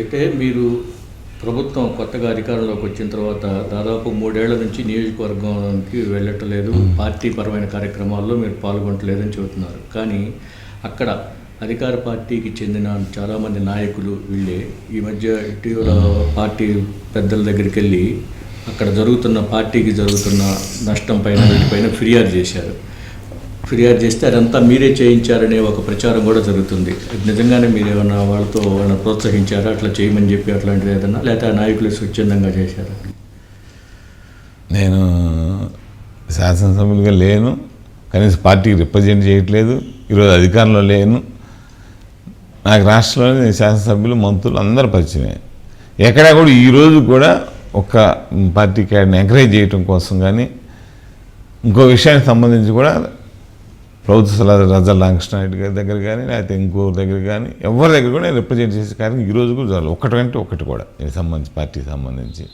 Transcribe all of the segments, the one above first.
అయితే మీరు ప్రభుత్వం కొత్తగా అధికారంలోకి వచ్చిన తర్వాత దాదాపు మూడేళ్ళ నుంచి నియోజకవర్గానికి వెళ్ళటలేదు. పార్టీ పరమైన కార్యక్రమాల్లో మీరు పాల్గొనట్లేదని చెబుతున్నారు. కానీ అక్కడ అధికార పార్టీకి చెందిన చాలామంది నాయకులు వీళ్ళే ఈ మధ్య ఇటీవల పార్టీ పెద్దల దగ్గరికి వెళ్ళి అక్కడ జరుగుతున్న పార్టీకి జరుగుతున్న నష్టం పైన వీటిపైన ఫిర్యాదు చేశారు. ఫిర్యాదు చేస్తే అదంతా మీరే చేయించారనే ఒక ప్రచారం కూడా జరుగుతుంది. నిజంగానే మీరు ఏమన్నా వాళ్ళతో వాళ్ళని ప్రోత్సహించారా? అట్లా చేయమని చెప్పి అట్లాంటిది ఏదన్నా? లేకపోతే నాయకులు స్వచ్ఛందంగా చేశారా? నేను శాసనసభ్యులుగా లేను. కనీసం పార్టీకి రిప్రజెంట్ చేయట్లేదు. ఈరోజు అధికారంలో లేను. నాకు రాష్ట్రంలోని శాసనసభ్యులు మంత్రులు అందరూ పరిచయమే. ఎక్కడా కూడా ఈరోజు కూడా ఒక పార్టీ క్యాడర్ని ఎంకరేజ్ చేయటం కోసం కానీ ఇంకో విషయానికి సంబంధించి కూడా ప్రభుత్వ సలహా రజా రామకృష్ణారెడ్డి గారి దగ్గర కానీ లేకపోతే ఇంకో దగ్గర కానీ ఎవరి దగ్గర కూడా నేను రిప్రజెంట్ చేసే కార్యక్రమం ఈరోజు కూడా జరగదు ఒకటి ఒకటి కూడా దీనికి సంబంధించి పార్టీకి సంబంధించి.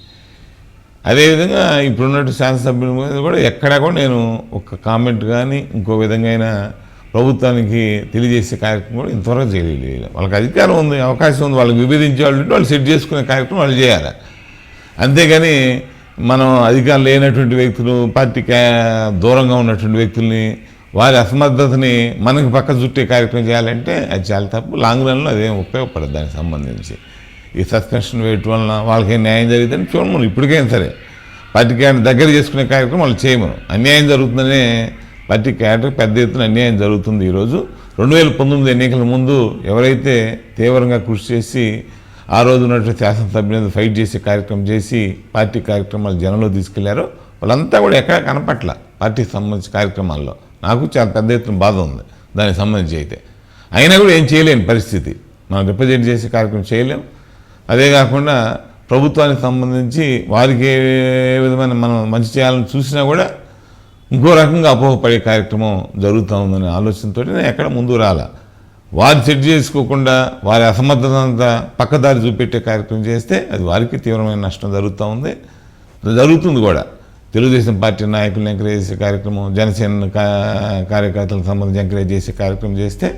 అదేవిధంగా ఇప్పుడున్నట్టు శాసనసభ్యుల మీద కూడా ఎక్కడా కూడా నేను ఒక కామెంట్ కానీ ఇంకో విధంగా అయినా ప్రభుత్వానికి తెలియజేసే కార్యక్రమం కూడా ఇంతవరకు చేయలేదు. వాళ్ళకి అధికారం ఉంది అవకాశం ఉంది వాళ్ళకి విభేదించే వాళ్ళు ఉంటే వాళ్ళు సెట్ చేసుకునే కార్యక్రమం వాళ్ళు చేయాలి. అంతేగాని మనం అధికారం లేనటువంటి వ్యక్తులు పార్టీకి దూరంగా ఉన్నటువంటి వ్యక్తుల్ని వారి అసమర్థతని మనకి పక్క చుట్టే కార్యక్రమం చేయాలంటే అది చాలా తప్పు. లాంగ్ రన్లో అదేం ఉపయోగపడదు దానికి సంబంధించి. ఈ సస్పెన్షన్ వేయటం వలన వాళ్ళకి న్యాయం జరిగితే చూడమను. ఇప్పటికైనా సరే పార్టీ క్యాడర్ దగ్గర చేసుకునే కార్యక్రమం వాళ్ళు చేయమను. అన్యాయం జరుగుతుందనే పార్టీ క్యాడర్ పెద్ద ఎత్తున అన్యాయం జరుగుతుంది ఈరోజు. రెండు వేల పంతొమ్మిది ఎన్నికల ముందు ఎవరైతే తీవ్రంగా కృషి చేసి ఆ రోజు ఉన్నట్టు శాసనసభ్యుల ఫైట్ చేసే కార్యక్రమం చేసి పార్టీ కార్యక్రమాలు జనంలో తీసుకెళ్ళారో వాళ్ళంతా కూడా ఎక్కడ కనపట్ల. పార్టీకి సంబంధించిన కార్యక్రమాల్లో. నాకు చాలా పెద్ద ఎత్తున బాధ ఉంది దానికి సంబంధించి అయితే. అయినా కూడా ఏం చేయలేని పరిస్థితి. మనం రిప్రజెంట్ చేసే కార్యక్రమం చేయలేం. అదే కాకుండా ప్రభుత్వానికి సంబంధించి వారికి ఏ విధమైన మనం మంచి చేయాలని చూసినా కూడా ఇంకో రకంగా అపోహపడే కార్యక్రమం జరుగుతూ ఉందనే ఆలోచనతో నేను ఎక్కడ ముందు రాలా. వారు సెట్ చేసుకోకుండా వారి అసమర్థత అంతా పక్కదారి చూపెట్టే కార్యక్రమం చేస్తే అది వారికి తీవ్రమైన నష్టం జరుగుతూ ఉంది. జరుగుతుంది కూడా. తెలుగుదేశం పార్టీ నాయకులను ఎంకరేజ్ చేసే కార్యక్రమం జనసేన కా- కార్యకర్తలకు సంబంధించి ఎంకరేజ్ చేసే కార్యక్రమం చేస్తే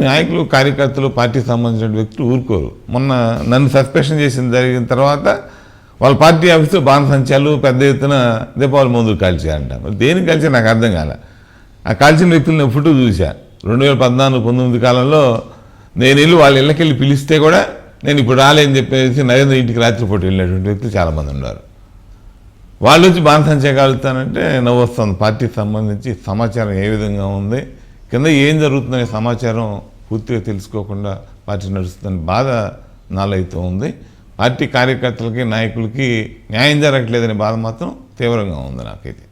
నాయకులు కార్యకర్తలు పార్టీకి సంబంధించిన వ్యక్తులు ఊరుకోరు. మొన్న నన్ను సస్పెషన్ చేసిన జరిగిన తర్వాత వాళ్ళ పార్టీ ఆఫీసులో బాణసంచాలు పెద్ద ఎత్తున దీపావళి ముందు కాల్చారంట మరి దేనికి కాల్చారు నాకు అర్థం కాలే. ఆ కాల్చిన వ్యక్తులు నేను ఫోటో చూసా. రెండు వేల పద్నాలుగు పంతొమ్మిది కాలంలో నేను వెళ్ళి వాళ్ళ ఇళ్ళకెళ్ళి పిలిస్తే కూడా నేను ఇప్పుడు రాలేని చెప్పేసి నరేంద్ర ఇంటికి రాత్రిపూట వెళ్ళినటువంటి వ్యక్తులు చాలామంది ఉన్నారు. వాళ్ళు వచ్చి బాణసం చేయగలుగుతానంటే నవ్వు వస్తుంది పార్టీకి సంబంధించి సమాచారం ఏ విధంగా ఉంది కింద ఏం జరుగుతుందనే సమాచారం పూర్తిగా తెలుసుకోకుండా పార్టీ నడుస్తుందని బాధ నాలైతూ ఉంది. పార్టీ కార్యకర్తలకి నాయకులకి న్యాయం జరగట్లేదనే బాధ మాత్రం తీవ్రంగా ఉంది నాకైతే.